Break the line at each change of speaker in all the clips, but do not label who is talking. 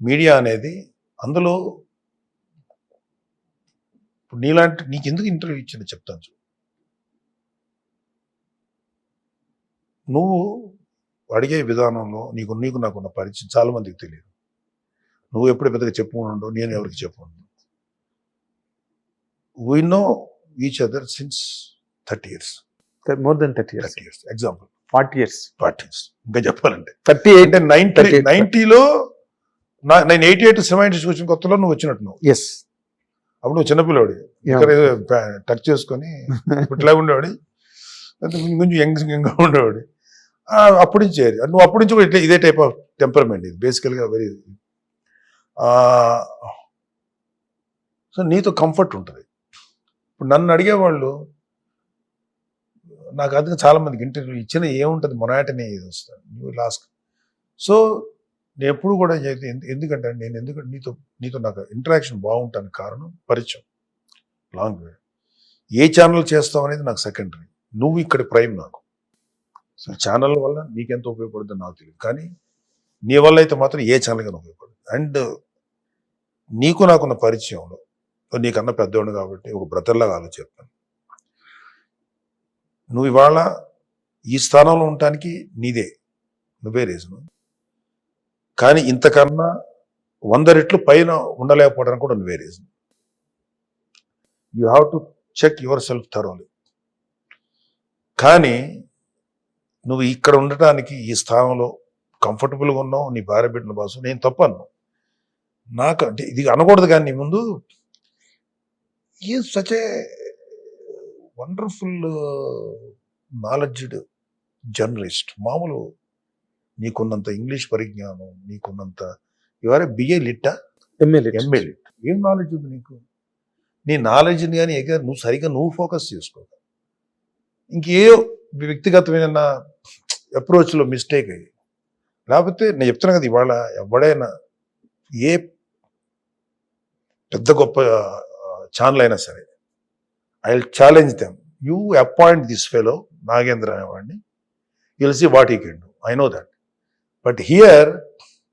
Media అనేది అందులో ఇప్పుడు నీలాంటి నీకు ఎందుకు ఇంటర్వ్యూ ఇచ్చిన చెప్తాను చూడు. నువ్వు అడిగే విధానంలో నీకు నీకు నాకున్న పరిచయం చాలా మందికి తెలియదు. నువ్వు ఎప్పుడు పెద్దగా చెప్పుకుండవు నేను ఎవరికి చెప్పుకుండు we know each other since thirty years
more than thirty years
thirty years example
forty years
forty years ఇంకా చెప్పాలంటే.
థర్టీ ఎయిట్
అంటే నైన్టీ
38.
నైన్టీలో నేను ఎయిటీ ఎయిట్ సెవెంటీస్ వచ్చిన కొత్తలో నువ్వు వచ్చినట్టు నువ్వు
ఎస్
అప్పుడు నువ్వు చిన్నపిల్లవాడి టచ్ చేసుకొని ఇట్లా ఉండేవాడి. కొంచెం యంగ్ యంగ్గా ఉండేవాడి. అప్పటి నుంచి నువ్వు అప్పటి నుంచి కూడా ఇట్లా ఇదే టైప్ ఆఫ్ టెంపర్మెంట్ ఇది. బేసికల్గా వెరీ సో నీతో కంఫర్ట్ ఉంటుంది. ఇప్పుడు నన్ను అడిగేవాళ్ళు నాకు అది చాలా మందికి ఇంటర్వ్యూ ఇచ్చిన ఏముంటుంది? మొనాటనే ఇది వస్తుంది. నువ్వు లాస్ట్ సో నేను ఎప్పుడు కూడా ఎందుకంటే నేను ఎందుకంటే నీతో నీతో నాకు ఇంటరాక్షన్ బాగుంటానికి కారణం పరిచయం. లాంగ్ ఏ ఛానల్ చేస్తావు అనేది నాకు సెకండరీ నువ్వు ఇక్కడ ప్రైమ్ నాకు. సో ఛానల్ వల్ల నీకెంత ఉపయోగపడుతుందో నాకు తెలియదు. కానీ నీ వల్ల అయితే మాత్రం ఏ ఛానల్ కానీ ఉపయోగపడుతుంది. అండ్ నీకు నాకున్న పరిచయంలో నీకన్నా పెద్దవాడు కాబట్టి ఒక బ్రదర్లాగా ఆలోచిస్తాను నువ్వు ఇవాళ ఈ స్థానంలో ఉండటానికి నీదే. నువ్వే రీజన్ కానీ ఇంతకన్నా వంద రెట్లు పైన ఉండలేకపోవడానికి కూడా నువ్వే reason you have to check yourself thoroughly కానీ నువ్వు ఇక్కడ ఉండటానికి ఈ స్థానంలో కంఫర్టబుల్గా ఉన్నావు నీ భార్య బిడ్డల బాసు నేను తప్పను. నాకు అంటే ఇది అనకూడదు కానీ నీ ముందు ఈ such a wonderful knowledged journalist మామూలు నీకున్నంత ఇంగ్లీష్ పరిజ్ఞానం నీకున్నంత ఇవారే బిఏ లిట్టా
ఎమ్మెల్యే
ఎంఏ లిట్ ఏం నాలెడ్జ్ ఉంది నీకు? నీ నాలెడ్జ్ని కానీ ఎగ నువ్వు సరిగా నువ్వు ఫోకస్ చేసుకో. ఇంకే వ్యక్తిగతమైన అప్రోచ్లో మిస్టేక్ అయ్యి. లేకపోతే నేను చెప్తున్నా కదా ఇవాళ ఎవడైనా ఏ పెద్ద గొప్ప ఛానల్ అయినా సరే I will challenge them you appoint this fellow Nagendra అనేవాడిని. Will see what he can do I know that but here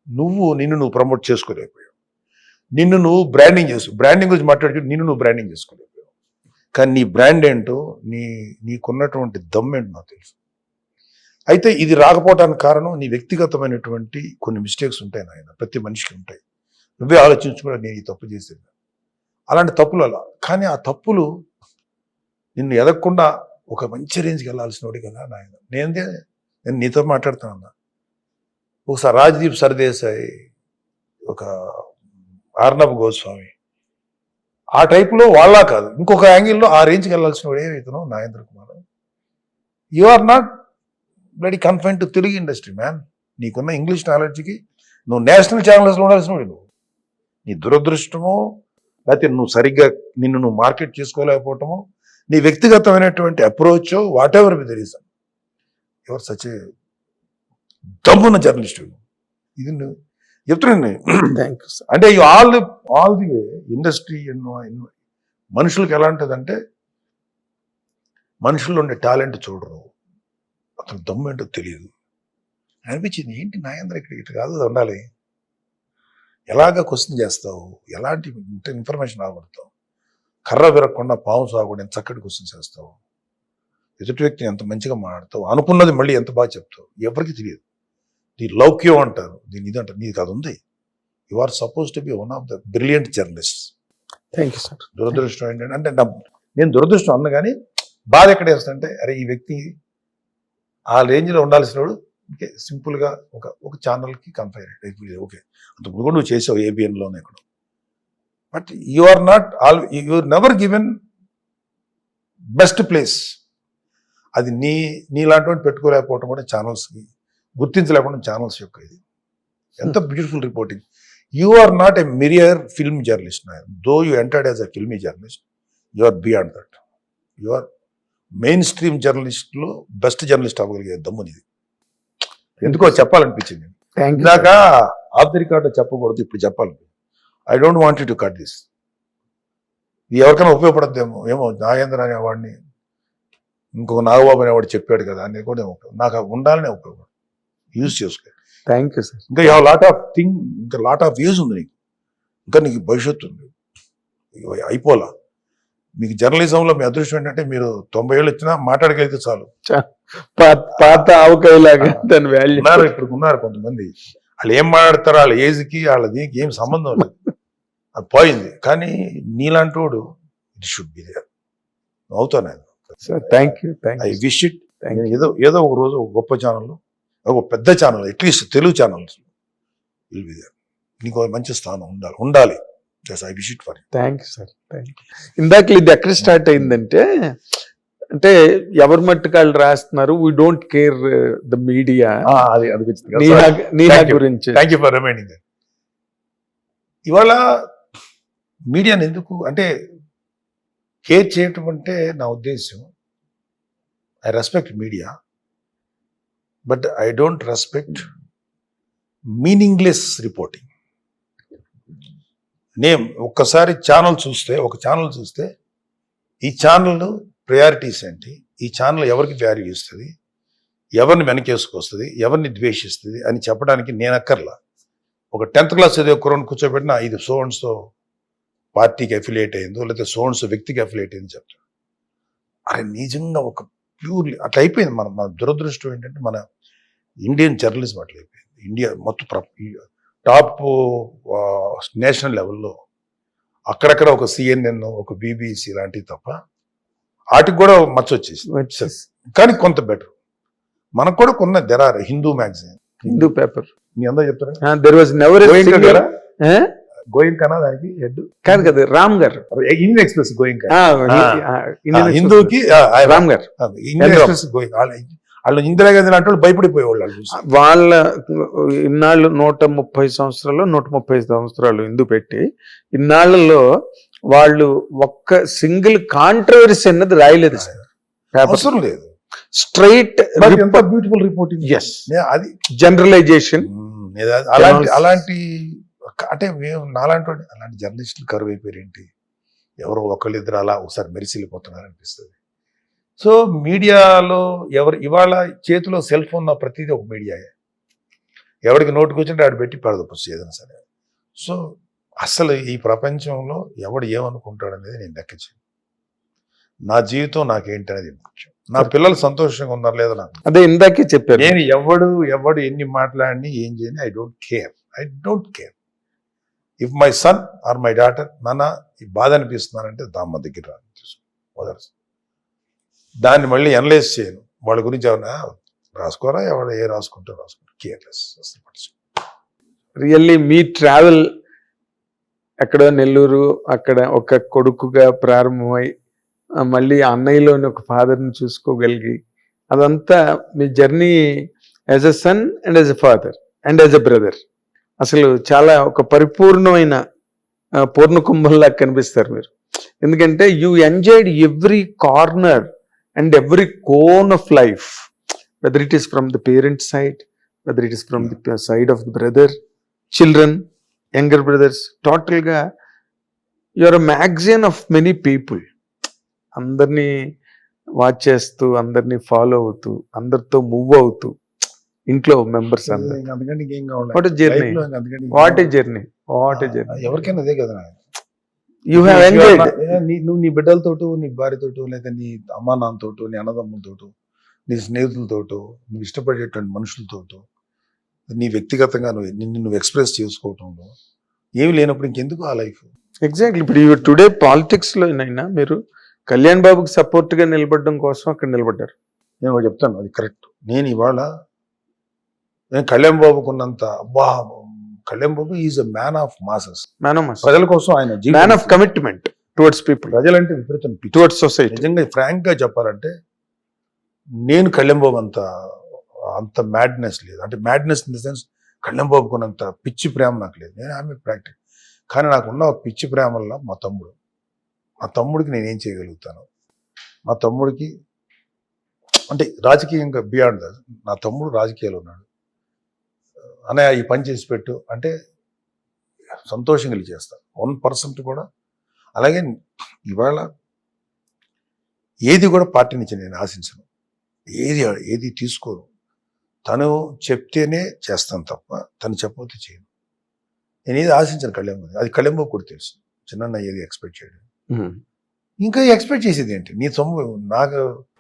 నువ్వు నిన్ను నువ్వు ప్రమోట్ చేసుకోలేకపోయావు. నిన్ను నువ్వు బ్రాండింగ్ చేసు బ్రాండింగ్ గురించి మాట్లాడుకుంటే నిన్ను నువ్వు బ్రాండింగ్ చేసుకోలేకపోయావు. కానీ నీ బ్రాండ్ ఏంటో నీ నీకున్నటువంటి దమ్ ఏంటో నాకు తెలుసు. అయితే ఇది రాకపోవడానికి కారణం నీ వ్యక్తిగతమైనటువంటి కొన్ని మిస్టేక్స్ ఉంటాయి నాయన. ప్రతి మనిషికి ఉంటాయి. నువ్వే ఆలోచించుకున్నా నేను ఈ తప్పు చేసేది అలాంటి తప్పులు అలా. కానీ ఆ తప్పులు నిన్ను ఎదగకుండా ఒక మంచి రేంజ్కి వెళ్ళాల్సిన వాడి కదా నాయన. నేనే నేను నీతో మాట్లాడుతున్నా ఒకసారి రాజ్దీప్ సర్దేశాయి. ఒక ఆర్నబ్ గోస్వామి. ఆ టైపులో వాళ్ళ కాదు. ఇంకొక యాంగిల్లో ఆ రేంజ్కి వెళ్ళాల్సిన వాడే ఇతను Nagendra Kumar. You are not bloody confine to Telugu industry man నీకున్న ఇంగ్లీష్ నాలెడ్జ్కి నువ్వు నేషనల్ ఛానల్స్లో ఉండాల్సిన వాడు నువ్వు. నీ దురదృష్టమో లేకపోతే నువ్వు సరిగ్గా నిన్ను నువ్వు మార్కెట్ చేసుకోలేకపోవటమో నీ వ్యక్తిగతమైనటువంటి approach whatever with reason ఎవరు సచ్ దమ్మున్న జర్నలిస్ట్ ఇది నువ్వు చెప్తున్నాను నేను.
థ్యాంక్ యూ సార్
అంటే all the all the way industry ఎన్నో ఎన్నో. మనుషులకు ఎలా ఉంటుందంటే మనుషుల్లో ఉండే టాలెంట్ చూడరు. అతను దమ్ము ఏంటో తెలియదు. అనిపించింది ఏంటి నాయంద్ర ఇక్కడ ఇటు కాదు అది ఉండాలి. ఎలాగ క్వశ్చన్ చేస్తావు? ఎలాంటి ఇన్ఫర్మేషన్ రాబడతావు? కర్ర విరగకుండా పాము సాగుడు ఎంత చక్కటి క్వశ్చన్ చేస్తావు? ఎదుటి వ్యక్తిని ఎంత మంచిగా మాట్లాడతావు? అనుకున్నది మళ్ళీ ఎంత బాగా చెప్తావు? ఎవరికి తెలియదు. దీని లౌక్యం అంటారు. దీని ఇది అంటారు. నీకు అది ఉంది. You are suppose to be one of the brilliant journalist
thank you sir
దురదృష్టం ఏంటంటే అంటే నా- నేను దురదృష్టం అన్న కానీ బాధ ఎక్కడ వేస్తుంటే అరే ఈ వ్యక్తి ఆ రేంజ్లో ఉండాల్సిన వాడు ఇంకే సింపుల్గా ఒక ఒక ఛానల్కి కంపేర్ ఓకే. అంత ముందు కూడా నువ్వు చేసావు ఏబిఎన్లోనే ఇక్కడ but you are not all you never given best place. అది నీ నీలాంటి వాడిని పెట్టుకోలేకపోవడం కూడా ఛానల్స్కి గుర్తించలేకపోవడం ఛానల్స్ యొక్క ఇది. ఎంత beautiful reporting you are not a mere film journalist though you entered as a filmy journalist you are beyond that you are mainstream జర్నలిస్ట్లో best journalist అవ్వగలిగే దమ్మునిది ఎందుకో చెప్పాలనిపించింది. ఇందాక ఆఫ్ ది రికార్డ్ చెప్పకూడదు ఇప్పుడు చెప్పాలి. I don't want to cut this ఇది ఎవరికైనా ఉపయోగపడద్దేమో ఏమో నాగేంద్ర అనేవాడిని ఇంకొక నాగబాబు అనేవాడు చెప్పాడు కదా అనేది కూడా. నాకు ఉండాలనే ఉపయోగం యూజ్ చేసుకో.
థ్యాంక్ యూ సార్
ఇంకా యూ లాట్ ఆఫ్ థింగ్ ఇంకా లాట్ ఆఫ్ ఏజ్ ఉంది నీకు. ఇంకా నీకు భవిష్యత్తు ఉంది. అయిపోలా మీకు జర్నలిజంలో మీ అదృష్టం ఏంటంటే మీరు తొంభై ఏళ్ళు వచ్చినా మాట్లాడగలిగితే చాలు.
పాత ఆవకాయలాగా దాని వాల్యూ
ఉన్నారు ఇప్పుడు ఉన్నారు కొంతమంది. వాళ్ళు ఏం మాట్లాడతారో వాళ్ళ ఏజ్కి వాళ్ళ దీనికి ఏం సంబంధం లేదు. అది పోయింది. కానీ నీలాంటోడు ఇట్ షుడ్ బి దేర్ అవుతాను నేను
thank you thank
I wish it ఏదో ఏదో ఒక రోజు ఒక గొప్ప ఛానల్ ఒక పెద్ద ఛానల్ అట్లీస్ట్ తెలుగు ఛానల్స్ నీకు మంచి స్థానం ఉండాలి. ఉండాలి. I wish it for
thank you sir thank you ఇందాక ఇది ఎక్కడ స్టార్ట్ అయిందంటే అంటే ఎవరి మట్టుకు వాళ్ళు రాస్తున్నారు we don't care the media. గురించి
థ్యాంక్ యూ ఫర్ రిమైండింగ్ ఇవాళ మీడియాని ఎందుకు అంటే కేర్ చేయటం అంటే నా ఉద్దేశం I respect media but I don't respect meaningless reporting name ఒక్కసారి ఛానల్ చూస్తే ఒక ఛానల్ చూస్తే ఈ ఛానల్ ప్రయారిటీస్ ఏంటి? ఈ ఛానల్ ఎవరికి వాల్యూ ఇస్తుంది? ఎవరిని వెనకేసుకొస్తుంది ఎవరిని ద్వేషిస్తుంది? అని చెప్పడానికి నేను అక్కర్లా. ఒక టెన్త్ క్లాస్ చదివే కుర్రను కూర్చోబెట్టిన ఇది సోన్స్తో పార్టీకి అఫిలియేట్ అయిందో లేకపోతే సోన్స్ వ్యక్తికి అఫిలియేట్ అయింది చెప్తాను అరే నిజంగా ఒక ప్యూర్లీ అట్లా అయిపోయింది. మన మన దురదృష్టం ఏంటంటే మన ఇండియన్ జర్నలిజం అట్లా అయిపోయింది. ఇండియా మొత్తం టాప్ నేషనల్ లెవెల్లో అక్కడక్కడ ఒక సిఎన్ఎన్ ఒక బీబీసీ లాంటివి తప్ప వాటికి కూడా మచ్చ వచ్చేసి కానీ కొంత బెటర్ మనకు కూడా కొన్న there are Hindu magazine
Hindu paper
మీ అందరూ చెప్తారా?
దెర్ వాజ్ నెవర్
గోయింకానా దానికి హెడ్
కాదు కదా రామ్ గారు
ఇండియన్ ఎక్స్ప్రెస్
ఇండియన్
హిందూకి
రామ్ గారు
ఇండియన్? ఎక్స్ప్రెస్ గోయింగ్ వాళ్ళు ఇందిరాగాంధీ లాంటి వాళ్ళు భయపడిపోయేవాళ్ళు వాళ్ళు
ఇన్నాళ్ళు నూట ముప్పై సంవత్సరాలు నూట ముప్పై సంవత్సరాలు ఇందు పెట్టి ఇన్నాళ్ళలో వాళ్ళు ఒక్క సింగిల్ కాంట్రవర్సీ అన్నది రాయలేదు సార్.
అవసరం లేదు.
స్ట్రైట్
బ్యూటిఫుల్ రిపోర్టింగ్
ఎస్
అది
జనరలైజేషన్
అలాంటి అలాంటి అంటే మేము నాలాంటి అలాంటి జర్నలిస్టులు కరువు అయిపోయారు ఏంటి ఎవరో ఒకళ్ళిద్దరు అలా ఒకసారి మెరిసిల్లిపోతున్నారు అనిపిస్తుంది. సో మీడియాలో ఎవరు ఇవాళ చేతిలో సెల్ ఫోన్ ఉన్న ప్రతిదీ ఒక మీడియాయే. ఎవరికి నోటుకు వచ్చింటే ఆడు పెట్టి పడదొచ్చు ఏదైనా సరే. సో అసలు ఈ ప్రపంచంలో ఎవడు ఏమనుకుంటాడు అనేది నేను లెక్కించాను నా జీవితం నాకేంటి అనేది ముఖ్యం. నా పిల్లలు సంతోషంగా ఉన్నారు లేదా నాకు
అదే ఇందాకే చెప్పారు.
నేను ఎవడు ఎవడు ఎన్ని మాట్లాడిని ఏం చేయని I don't care. I don't care. If my son or my daughter నాన్న ఈ బాధ అనిపిస్తున్నారంటే దామ్మ దగ్గర వదలరు. దాన్ని మళ్ళీ అనలైజ్ చేయను. వాళ్ళ గురించి ఏమన్నా రాసుకోరా? ఎవరు ఏ రాసుకుంటారు రాసుకుంటారు కేర్లెస్ అసలు
రియల్లీ మీ ట్రావెల్ ఎక్కడ నెల్లూరు అక్కడ ఒక కొడుకుగా ప్రారంభమై మళ్ళీ అన్నయ్యలోని ఒక ఫాదర్ని చూసుకోగలిగి అదంతా మీ journey as a son and as a father and as a brother అసలు చాలా ఒక పరిపూర్ణమైన పూర్ణ కుంభంలా కనిపిస్తారు మీరు. ఎందుకంటే you enjoyed every corner and every cone of life whether it is from the parent side whether it is from the side of the brother children younger brothers టోటల్గా your magazine of many people అందరినీ watch చేస్తూ అందరినీ follow అవుతూ అందరితో move అవుతూ ఇంట్లో members అందరు. What journey what a? Journey what a journey
ఎవరికైనా అదే కదా
యూ హ్యావ్ ఎంజాయ్డ్
నువ్వు నీ బిడ్డలతోటో నీ భార్యతోటో లేదా నీ అమ్మా నాన్నతోటో నీ అన్నదమ్ములతోటో నీ స్నేహితులతోటో నువ్వు ఇష్టపడేటువంటి మనుషులతోటో నీ వ్యక్తిగతంగా నువ్వు నిన్ను నువ్వు ఎక్స్ప్రెస్ చేసుకోవటంలో ఏమి లేనప్పుడు ఇంకెందుకు ఆ లైఫ్
ఎగ్జాక్ట్లీ ఇప్పుడు టుడే పాలిటిక్స్లో అయినా మీరు కళ్యాణ్ బాబుకి సపోర్ట్గా నిలబడడం కోసం అక్కడ నిలబడ్డారు.
నేను చెప్తాను అది కరెక్ట్ నేను ఇవాళ నేను కళ్యాణ్ బాబుకున్నంత అబ్బా Kalyan Babu is a man of masses
man
ప్రజల కోసం ఆయన
man of commitment towards people
ప్రజలంటే విపరీతం.
టువర్డ్స్ సొసైటీ
నిజంగా ఫ్రాంక్గా చెప్పాలంటే నేను కళ్యాణ్బాబు అంత అంత మ్యాడ్నెస్ లేదు. అంటే మ్యాడ్నెస్ ఇన్ ద సెన్స్ కళ్యాణ్బాబుకు ఉన్నంత పిచ్చి ప్రేమ నాకు లేదు. నేను ఆమె ప్రాక్టిక్ కానీ నాకున్న ఒక పిచ్చి ప్రేమ వల్ల మా తమ్ముడు మా తమ్ముడికి నేను ఏం చేయగలుగుతాను? మా తమ్ముడికి అంటే రాజకీయంగా బియాండ్ నా తమ్ముడు రాజకీయాలు ఉన్నాడు. అన్నయ్య ఈ పని చేసి పెట్టు. అంటే సంతోషంగా చేస్తాను వన్ పర్సెంట్ కూడా. అలాగే ఇవాళ ఏది కూడా పార్టీ నుంచి నేను ఆశించను. ఏది ఏది తీసుకోను. తను చెప్తేనే చేస్తాను తప్ప తను చెప్పకపోతే చేయను. నేను ఏది ఆశించను కళ్యాణ్ అది కళ్యాణ్ కూడా తెలుసు. చిన్న ఏది ఎక్స్పెక్ట్ చేయడు. ఇంకా ఎక్స్పెక్ట్ చేసేది ఏంటి? నీ సొమ్ము నాకు